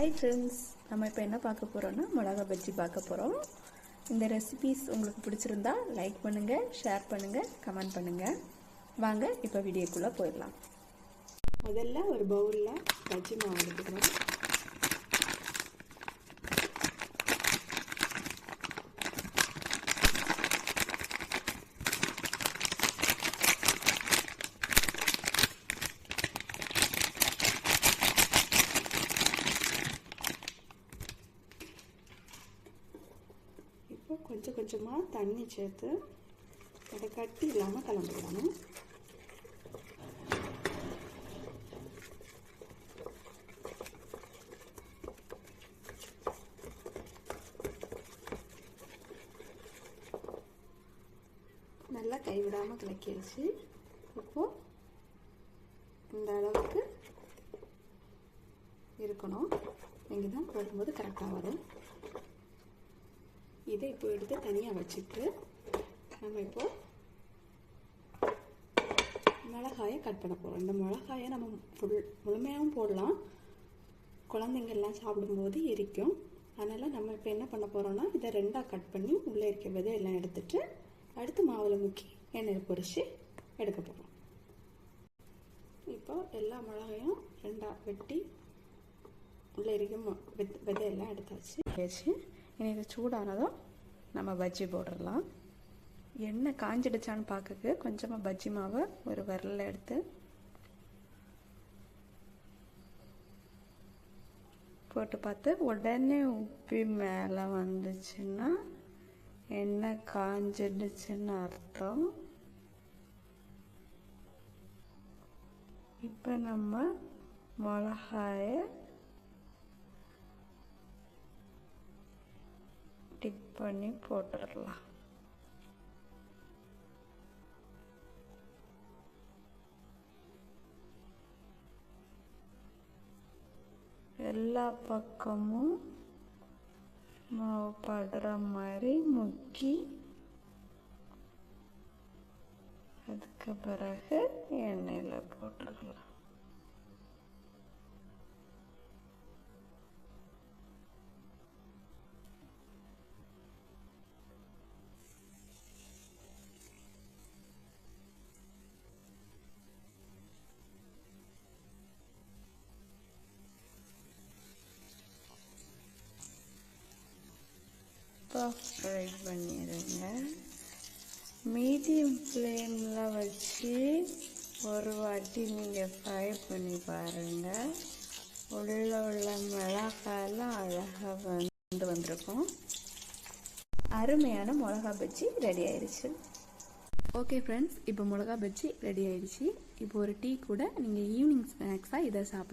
Hi friends நம்ம இப்போ என்ன பார்க்க போகிறோன்னா மிளகா பஜ்ஜி பார்க்க போகிறோம் இந்த ரெசிபீஸ் உங்களுக்கு பிடிச்சிருந்தா லைக் பண்ணுங்கள் ஷேர் பண்ணுங்கள் கமெண்ட் பண்ணுங்கள் வாங்க இப்போ வீடியோக்குள்ளே போயிடலாம். முதல்ல ஒரு பவுலில் பஜ்ஜி மாவு எடுத்துக்கிறோம் இப்போ கொஞ்சம் கொஞ்சமாக தண்ணி சேர்த்து அதை கட்டி இல்லாமல் கலந்துடணும் நல்லா கைவிடாமல் கிளக்கிடுச்சு இப்போது இந்த அளவுக்கு இருக்கணும். நீங்கள் தான் போடும்போது கரெக்டாக வரும். இதை இப்போ எடுத்து தனியாக வச்சுட்டு நம்ம இப்போ மிளகாயை கட் பண்ண போகிறோம் இந்த மிளகாயை நம்ம ஃபுல் முழுமையாகவும் போடலாம். குழந்தைங்கள்லாம் சாப்பிடும்போது இருக்கும் அதனால் நம்ம இப்போ என்ன பண்ண போகிறோம்னா இதை ரெண்டாக கட் பண்ணி உள்ளே இருக்க விதை எல்லாம் எடுத்துட்டு அடுத்து மாவில் முக்கி எண்ணெயில் பொரித்து எடுக்க போகிறோம் இப்போ எல்லா மிளகாயும் ரெண்டாக வெட்டி உள்ளே இருக்க விதையெல்லாம் எடுத்தாச்சு. வச்சு இனி இது சூடானதும் நம்ம பஜ்ஜி போட்டுடலாம். எண்ணெய் காஞ்சிடுச்சான்னு பார்க்க கொஞ்சமாக பஜ்ஜி மாவை ஒரு விரலில் எடுத்து போட்டு பார்த்து உடனே உப்பி மேலே வந்துச்சுன்னா எண்ணெய் காஞ்சிடுச்சுன்னு அர்த்தம். இப்போ நம்ம மிளகாயை டிப் பண்ணி போட்டுடலாம் எல்லா பக்கமும் மாவு படுற மாதிரி முக்கி அதுக்கு பிறகு எண்ணெயில் ஃப்ரை பண்ணிடுங்க மீடியம் ஃப்ளேமில் வச்சு ஒரு வாட்டி நீங்கள் ஃப்ரை பண்ணி பாருங்கள் உள்ள உள்ள மிளகாயெல்லாம் அழகாக வந்து வந்திருக்கும். அருமையான மிளகா பஜ்ஜி ரெடி ஆயிடுச்சு ஓகே ஃப்ரெண்ட்ஸ் இப்போ மிளகா பஜ்ஜி ரெடி ஆயிடுச்சு இப்போ ஒரு டீ கூட நீங்கள் ஈவினிங் ஸ்நாக்ஸாக இதை சாப்பிட